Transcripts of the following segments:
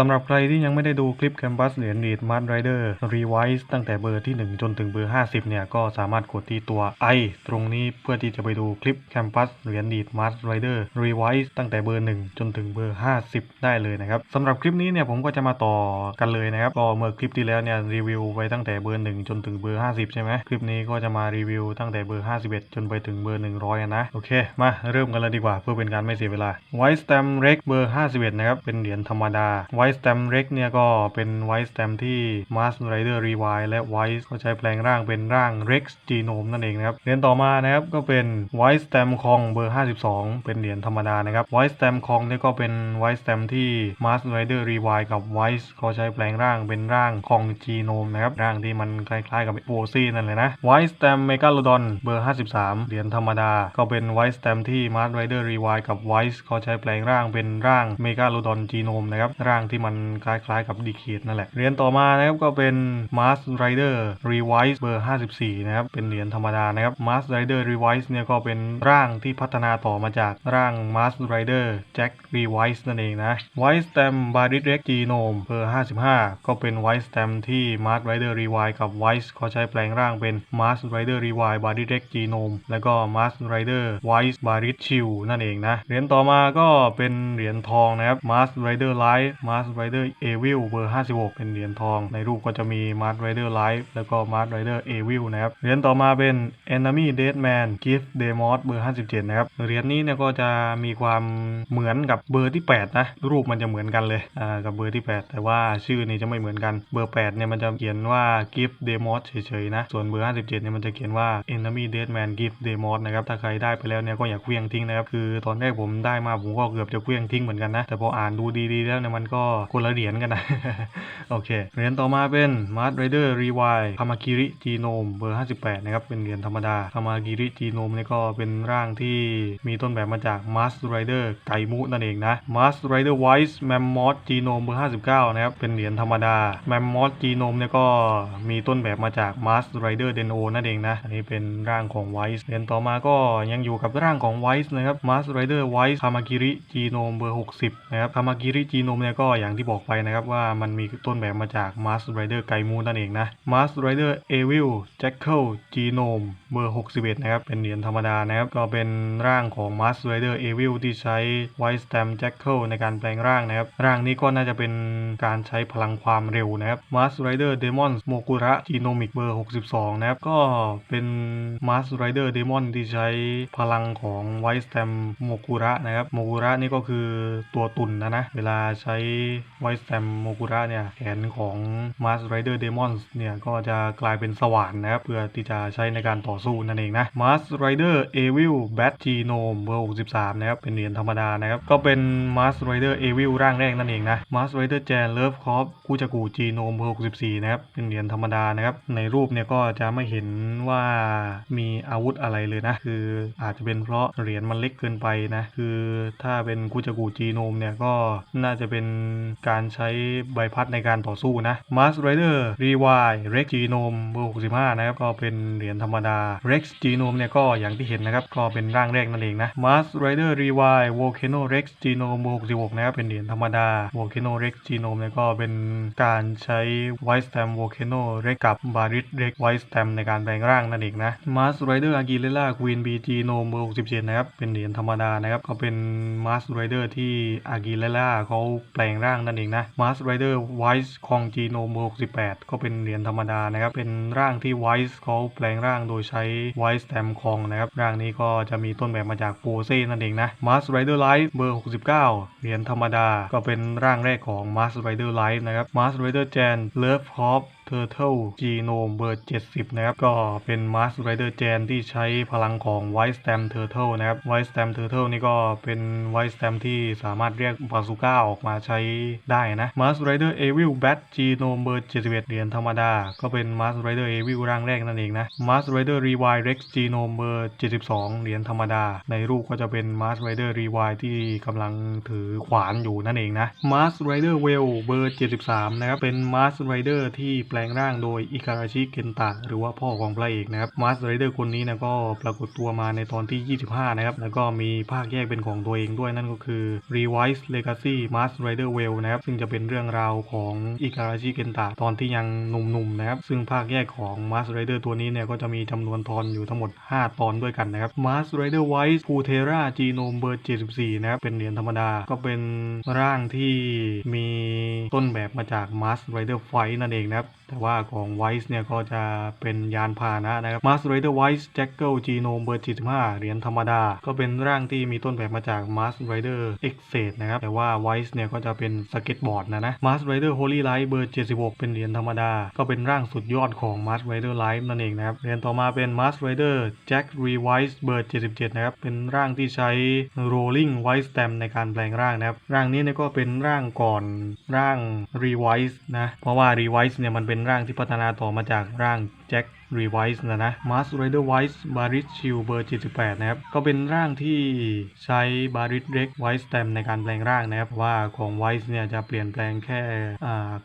สำหรับใครที่ยังไม่ได้ดูคลิป Campus เหรียญดีด Mars Rider Revise ตั้งแต่เบอร์ที่ 1 จนถึงเบอร์ 50 เนี่ย ก็สามารถกดที่ตัว I ตรงนี้เพื่อที่จะไปดูคลิป Campus เหรียญดีด Mars Rider Revise ตั้งแต่เบอร์ 1 จนถึงเบอร์ 50 ได้เลยนะครับสำหรับคลิปนี้เนี่ยผมก็จะมาต่อกันเลยนะครับก็เมื่อคลิปที่แล้วเนี่ยรีวิวไว้ตั้งแต่เบอร์ 1 จนถึงเบอร์ 50 ใช่ไหมคลิปนี้ก็จะมารีวิวตั้งแต่เบอร์ 51 จนไปถึงเบอร์ 100 นะโอเค มาเริ่มกันเลยดีกว่าเพื่อเป็นการไม่เสียเวลา White Stamp Rex เบอร์ 51 นะครับเป็นเหรียญธรรมดาท์สแตมเร็กเนี่ยก็เป็นไวท์สแตมที่มาสไรเดอร์รีไวและไวท์ก็ใช้แปลงร่างเป็นร่างเร็กซ์จีโนมนั่นเองนะครับเหรียญต่อมานะครับก็เป็นไวท์สแตมคองเบอร์ 52 เป็นเหรียญธรรมดานะครับไวท์สแตมคองเนี่ยก็เป็นไวท์สแตมที่มาสไรเดอร์รีไวกับไวท์เขาใช้แปลงร่างเป็นร่างของจีโนมนะครับร่างที่มันคล้ายๆกับโอซี่นั่นเลยนะไวท์สแตมเมกาโลดอนเบอร์ 53 เหรียญธรรมดา ก็เป็นไวท์สแตมที่มาสไรเดอร์รีไวกับไวท์เขาใช้แปลงร่างเป็นร่างเมกาโลดอนจีโนมนะครับร่างที่ที่มันคล้ายๆกับ d e c a d นั่นแหละ เหรียญต่อมานะครับก็เป็น Mars Rider Revive เบอร์ 54 นะครับ เป็นเหรียญธรรมดานะครับ Mars Rider Revive เนี่ยก็เป็นร่างที่พัฒนาต่อมาจากร่าง Mars Rider Jack Revive นั่นเองนะ White Stamp b a r i t Rex Genome เบอร์ 55 ก็เป็น White Stamp ที่ Mars Rider Revive กับ White เขาใช้แปลงร่างเป็น Mars Rider Revive b a r i t Rex Genome แล้วก็ Mars Rider White b a r i t Shield นั่นเองนะ เหรียญต่อมาก็เป็นเหรียญทองนะครับ Mars Rider Light Mars Rider Evil เบอร์ 56 เป็นเหรียญทอง ในรูปก็จะมี Mars Rider Light แล้วก็ Mars Rider Evil นะครับ เหรียญต่อมาเป็น Enemy Deadman Gift Demos เบอร์ 57 นะครับ เหรียญนี้เนี่ยก็จะมีความเหมือนกับเบอร์ที่ 8 นะ รูปมันจะเหมือนกันเลย อ่า กับเบอร์ที่ 8 แต่ว่าชื่อนี่จะไม่เหมือนกัน เบอร์ 8 เนี่ยมันจะเขียนว่า Gift Demos เฉยๆนะ ส่วนเบอร์ 57 เนี่ยมันจะเขียนว่า Enemy Deadman Gift Demos นะครับ ถ้าใครได้ไปแล้วเนี่ยก็อย่าเคลี้ยงทิ้งนะครับ คือตอนแรกผมได้มาผมก็เกือบจะเคลี้ยงทิ้งเหมือนกันนะ แต่พออ่านดูดีๆแล้วเนี่ยมันก็คนละเหรียญกันนะ โอเค เหรียญต่อมาเป็น Mars Rider Revive Kamakiri Genome เบอร์ 58 นะครับ เป็นเหรียญธรรมดา Kamakiri Genome เนี่ยก็เป็นร่างที่มีต้นแบบมาจาก Mars Rider ไกมุนั่นเองนะ Mars Rider Wise Mammoth Genome เบอร์ 59 นะครับ เป็นเหรียญธรรมดา Mammoth Genome เนี่ยก็มีต้นแบบมาจาก Mars Rider Deno นั่นเองนะ อันนี้เป็นร่างของ Wise เหรียญต่อมาก็ยังอยู่กับร่างของ Wise นะครับ Mars Rider Wise Kamakiri Genome เบอร์ 60 นะครับ Kamakiri Genome เนี่ยก็อย่างที่บอกไปนะครับว่ามันมีต้นแบบมาจาก Mars Rider ไกมูนั่นเองนะ Mars Rider Evil Jackal Genome เบอร์ 61 นะครับ เป็นเหรียญธรรมดานะครับ ก็เป็นร่างของ Mars Rider Evil ที่ใช้ White Stamp Jackal ในการแปลงร่างนะครับ ร่างนี้ก็น่าจะเป็นการใช้พลังความเร็วนะครับ Mars Rider Demon Mogura Genomic เบอร์ 62 นะครับ ก็เป็น Mars Rider Demon ที่ใช้พลังของ White Stamp Mogura นะครับ Mogura นี่ก็คือตัวตุ่นนะนะ เวลาใช้ White Stamp Mogura เนี่ยแขนของ Mars Rider Demons เนี่ยก็จะกลายเป็นสว่านนะครับเพื่อที่จะใช้ในการต่อสู้นั่นเองนะ Mars Rider Evil Bat Genome เบอร์63นะครับเป็นเหรียญธรรมดานะครับก็เป็น Mars Rider Evil ร่างแรกนั่นเองนะ Mars Rider Jan Love Corp คูจักู Genome เบอร์64นะครับเป็นเหรียญธรรมดานะครับในรูปเนี่ยก็จะไม่เห็นว่ามีอาวุธอะไรเลยนะ คืออาจจะเป็นเพราะเหรียญมันเล็กเกินไปนะ คือถ้าเป็นคูจักู Genome เนี่ยก็น่าจะเป็นการใช้ใบพัดในการต่อสู้นะ Mars Rider Revive Rex Genome เบอร์65 นะครับ ก็เป็นเหรียญธรรมดา Rex Genome เนี่ยก็อย่างที่เห็นนะครับ ก็เป็นร่างแรกนั่นเองนะ Mars Rider Revive Volcano Rex Genome เบอร์66 นะครับ เป็นเหรียญธรรมดา Volcano Rex Genome เนี่ยก็เป็นการใช้ White Stamp Volcano Rex กับ Barit Rex White Stamp ในการแปลงร่างนั่นเองนะ Mars Rider Aguilera Queen B Genome เบอร์67 นะครับ เป็นเหรียญธรรมดานะครับ ก็เป็น Mars Rider ที่ Aguilera เขาแปลงร่างนั่นเองนะ Mars Rider White Kong Genome เบอร์68 ก็เป็นเหรียญธรรมดานะครับ เป็นร่างที่ White เขาแปลงร่างโดยใช้ White Stamp Kong นะครับ ร่างนี้ก็จะมีต้นแบบมาจากโปเซ่นั่นเองนะ Mars Rider Light เบอร์ 69 เหรียญธรรมดา ก็เป็นร่างแรกของ Mars Rider Light นะครับ Mars Rider Jan Love Corp Turtle Genome เบอร์ 70 นะครับ ก็เป็น Mars Rider Jan ที่ใช้พลังของ White Stamp Turtle นะครับ White Stamp Turtle นี่ก็เป็น White Stamp ที่สามารถเรียกบาซูก้าออกมาใช้ได้นะ Mars Rider Evil Bat Genome เบอร์71เหรียญธรรมดา ก็เป็น Mars Rider Evil ร่างแรกนั่นเองนะ Mars Rider Revive Rex Genome เบอร์72เหรียญธรรมดา ในรูปก็จะเป็น Mars Rider Revive ที่กำลังถือขวานอยู่นั่นเองนะ Mars Rider Well เบอร์73นะครับเป็น Mars Rider ที่แปลงร่างโดยอิคาราชิเกนตะหรือว่าพ่อของพระเอกนะครับ Mars Rider คนนี้นะก็ปรากฏตัวมาในตอนที่ 25 นะครับ แล้วก็มีภาคแยกเป็นของตัวเองด้วยนั่นก็คือ Revise Legacy Mars Rider Well ลนะครับ ซึ่งจะเป็นเรื่องราวของอิการาชิเกนตะตอนที่ยังหนุ่มๆนะครับ ซึ่งภาคแยกของ Mask Rider ตัวนี้เนี่ยก็จะมีจำนวนตอนอยู่ทั้งหมด 5 ตอนด้วยกันนะครับ Mask Rider White p u t e r a Genome เบอร์ 74 นะครับ เป็นเหรียญธรรมดาก็เป็นร่างที่มีต้นแบบมาจาก Mask Rider Fight นั่นเองนะครับ แต่ว่าของ Wise เนี่ยก็จะเป็นยานพาหนะนะครับ Mask Rider Wise Jackal Genome เบอร์ 75 เหรียญธรรมดา ก็เป็นร่างที่มีต้นแบบมาจาก Mask Rider X s e นะครับแต่ว่า Wise เนี่ยก็จะเป็นสเก็ตบอร์ดนะนะ Mask Rider Holy Light เบอร์ 76 เป็นเหรียญธรรมดา ก็เป็นร่างสุดยอดของ Mask Rider Light นั่นเองนะครับเหรียญต่อมาเป็น Mask Rider Jack Rewise เบอร์ 77 นะครับ เป็นร่างที่ใช้ Rolling White Stamp ในการแปลงร่างนะครับ ร่างนี้เนี่ยก็เป็นร่างก่อนร่าง Rewise นะ เพราะว่า Rewise เนี่ยมันเป็นร่างที่พัฒนาต่อมาจากร่าง Jack Rewise นะนะ Mask Rider Wise Barit Shield เบอร์ 78 นะครับ ก็เป็นร่างที่ใช้ Barit Rex Wise Stamp ในการแปลงร่างนะครับ เพราะว่าของ Wise เนี่ยจะเปลี่ยนแปลงแค่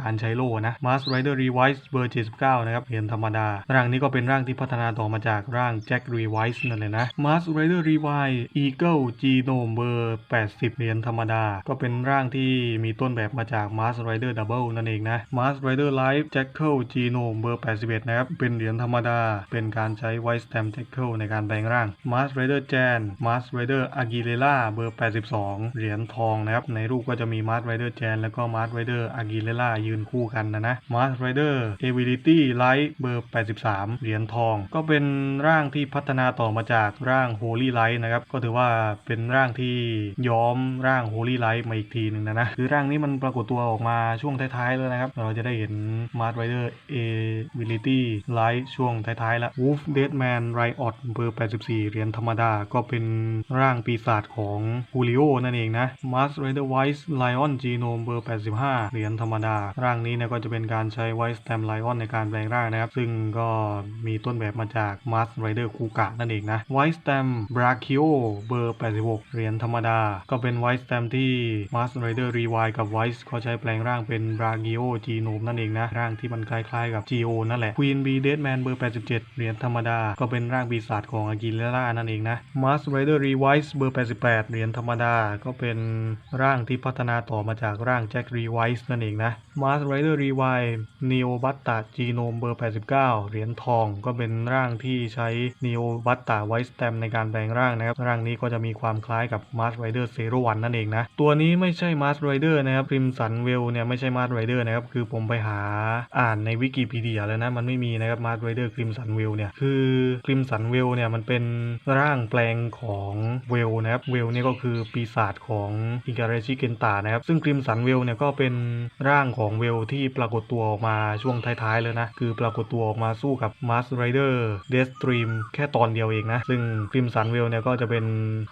การใช้โล่นะ Mask Rider Rewise เบอร์ 79 นะครับเหรียญธรรมดา ร่างนี้ก็เป็นร่างที่พัฒนาต่อมาจากร่าง Jack Rewise นั่นเลยนะ Mask Rider Rewise Eagle Genome เบอร์ 80 เหรียญธรรมดา ก็เป็นร่างที่มีต้นแบบมาจาก Mask Rider Double นั่นเองนะ Mask Rider Life Jackal Genome เบอร์ 81 นะครับ เป็นเหรียญธรรมรมดา เป็นการใช้ White Stamp Jackal ในการแปลงร่าง Mask Rider Jan Mask Rider Aguilera เบอร์ 82 เหรียญทองนะครับ ในรูปก็จะมี Mask Rider Jan แล้วก็ Mask Rider Aguilera ยืนคู่กันนะนะ Mask Rider Ability Light เบอร์ 83 เหรียญทอง ก็เป็นร่างที่พัฒนาต่อมาจากร่าง Holy Light นะครับ ก็ถือว่าเป็นร่างที่ย้อมร่าง Holy Light มาอีกทีหนึ่งนะนะคือร่างนี้มันปรากฏตัวออกมาช่วงท้ายๆเลยนะครับ เราจะได้เห็น Mask Rider Ability Light ช่วงท้ายๆแล้ว Wolf Deadman Riot เบอร์ 84 เหรียญธรรมดา ก็เป็นร่างปีศาจของ Julio นั่นเองนะ Mask Rider Wise Lion Genome เบอร์ 85 เหรียญธรรมดา ร่างนี้เนี่ยก็จะเป็นการใช้ White Stamp Lion ในการแปลงร่างนะครับ ซึ่งก็มีต้นแบบมาจาก Mask Rider คูกะนั่นเองนะ White Stamp Brachio เบอร์ 86 เหรียญธรรมดา ก็เป็น White Stamp ที่ Mask Rider Rewind กับ Wise เขาใช้แปลงร่างเป็น Brachio Genome นั่นเองนะ ร่างที่มันคล้ายๆกับ Geo นั่นแหละ Queen Bee Deadman เบอร์ 87 เหรียญธรรมดา ก็เป็นร่างปีศาจของอากิเลล่านั่นเองนะมาสไรเดอร์รีไวส์เบอร์ 88 เหรียญธรรมดา ก็เป็นร่างที่พัฒนาต่อมาจากร่างแจ็ครีไวส์นั่นเองนะ Mask Rider Rewind Neo Batta Genome เบอร์ 89 เหรียญทองก็เป็นร่างที่ใช้ Neo Batta White Stamp ในการแปลงร่างนะครับ ร่างนี้ก็จะมีความคล้ายกับ Mask Rider Zero One นั่นเองนะ ตัวนี้ไม่ใช่ Mask Rider นะครับ Crimson Well เนี่ยไม่ใช่ Mask Rider นะครับ คือผมไปหาอ่านในวิกิพีเดียแล้วนะ มันไม่มีนะครับ Mask Rider Crimson Well เนี่ย คือ Crimson Well เนี่ยมันเป็นร่างแปลงของ Well นะครับ Well เนี่ยก็คือปีศาจของอิการาชิเกนตานะครับ ซึ่ง Crimson Well เนี่ยก็เป็นร่างของ Well ที่ปรากฏตัวออกมาช่วงท้าย ๆ เลยนะ คือปรากฏตัวออกมาสู้กับ Mask Rider Deathstream แค่ตอนเดียวเองนะ ซึ่ง Crimson Well เนี่ยก็จะเป็น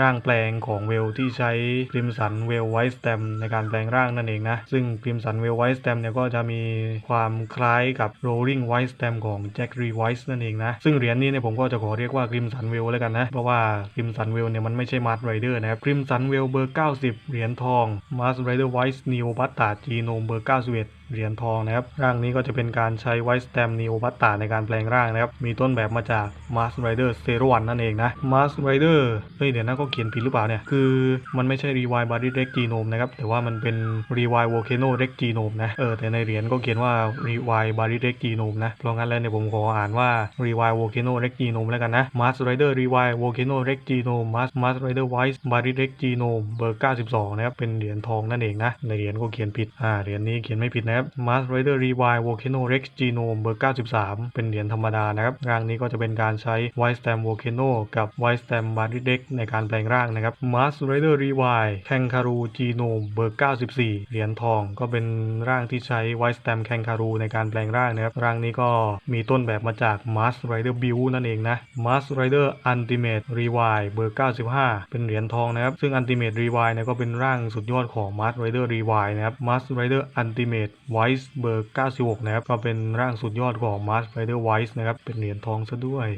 ร่างแปลงของ Well ที่ใช้ Crimson Well White Stamp ในการแปลงร่างนั่นเองนะ ซึ่ง Crimson Well White Stamp เนี่ยก็จะมีความคล้ายกับ Rolling White Stamp ของ Jack Rewise นั่นเองนะ ซึ่งเหรียญนี้เนี่ยผมก็จะขอเรียกว่า Crimson Well แล้วกันนะ เพราะว่า Crimson Well เนี่ยมันไม่ใช่ Mask Rider นะครับ Crimson Well เบอร์ 90 เหรียญทอง Mask Rider White Neo Bata Genome เบอร์ 91เหรียญทองนะครับ ร่างนี้ก็จะเป็นการใช้ White Stamp Neo Bata ในการแปลงร่างนะครับ มีต้นแบบมาจาก Mars Rider Zero 1นั่นเองนะ Mars Rider เฮ้ยเดี๋ยวนะก็เขียนผิดหรือเปล่าเนี่ย คือมันไม่ใช่ Rewind Body Rex Genome นะครับ แต่ว่ามันเป็น Rewind Volcano Rex Genome นะ เออ แต่ในเหรียญก็เขียนว่า Rewind Body Rex Genome นะ เพราะงั้นแล้วเนี่ยผมขออ่านว่า Rewind Volcano Rex Genome แล้วกันนะ Mars Rider Rewind Volcano Rex Genome Mars Mars Rider White Body Rex Genome เบอร์ 92 นะครับ เป็นเหรียญทองนั่นเองนะ ในเหรียญก็เขียนผิด อ่า เหรียญนี้เขียนไม่ผิดนะครับ Mars Rider Rewind Volcano Rex Genome เบอร์ 93 เป็นเหรียญธรรมดานะครับร่างนี้ก็จะเป็นการใช้ White Stamp Volcano กับ White Stamp Body Rex ในการแปลงร่างนะครับ Mars Rider Rewind Kangaroo Genome เบอร์ 94 เหรียญทองก็เป็นร่างที่ใช้ White Stamp Kangaroo ในการแปลงร่างนะครับร่างนี้ก็มีต้นแบบมาจาก Mars Rider Build นั่นเองนะ Mars Rider Ultimate Rewind เบอร์ 95 เป็นเหรียญทองนะครับซึ่ง Ultimate Rewind เนี่ยก็เป็นร่างสุดยอดของ Mars Rider Rewind นะครับ Mars Rider Ultimate Wise เบอร์ 96 นะครับ ก็เป็นร่างสุดยอดของ Mask Rider Wise นะครับ เป็นเหรียญทองซะด้วย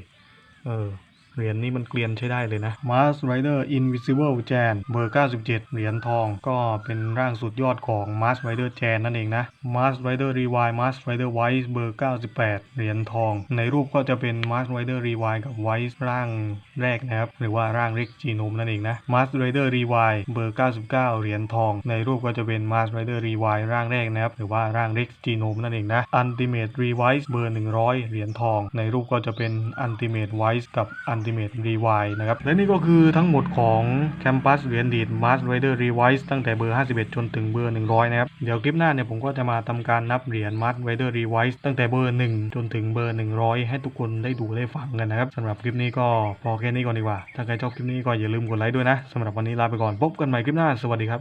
เออ เหรียญนี้มันเกลียนใช้ได้เลยนะ Mars Rider Invisible Jan เบอร์ 97 เหรียญทองก็เป็นร่างสุดยอดของ Mars Rider Jan นั่นเองนะ Mars Rider Rewind Mars Rider Wise เบอร์ 98 เหรียญทอง ในรูปก็จะเป็น Mars Rider Rewind กับ Wise ร่างแรกนะครับ หรือว่าร่าง Rex Genome นั่นเองนะ Mars Rider Rewind เบอร์ 99 เหรียญทอง ในรูปก็จะเป็น Mars Rider Rewind ร่างแรกนะครับ หรือว่าร่าง Rex Genome นั่นเองนะ Ultimate Rewise เบอร์ 100 เหรียญทอง ในรูปก็จะเป็น Ultimate Wise กับ Ultimate Rewind นะครับ และนี่ก็คือทั้งหมดของ Campus เหรียญดีด Mars Rider Rewise ตั้งแต่เบอร์ 51 จนถึงเบอร์ 100 นะครับ เดี๋ยวคลิปหน้าเนี่ยผมก็จะมาทำการนับเหรียญ Mars Rider Rewise ตั้งแต่เบอร์ 1 จนถึงเบอร์ 100 ให้ทุกคนได้ดูได้ฟังกันนะครับสำหรับคลิปนี้ก็พอแค่นี้ก่อนดีกว่า ถ้าใครชอบคลิปนี้ก็อย่าลืมกดไลค์ด้วยนะสำหรับวันนี้ลาไปก่อนพบกันใหม่คลิปหน้าสวัสดีครับ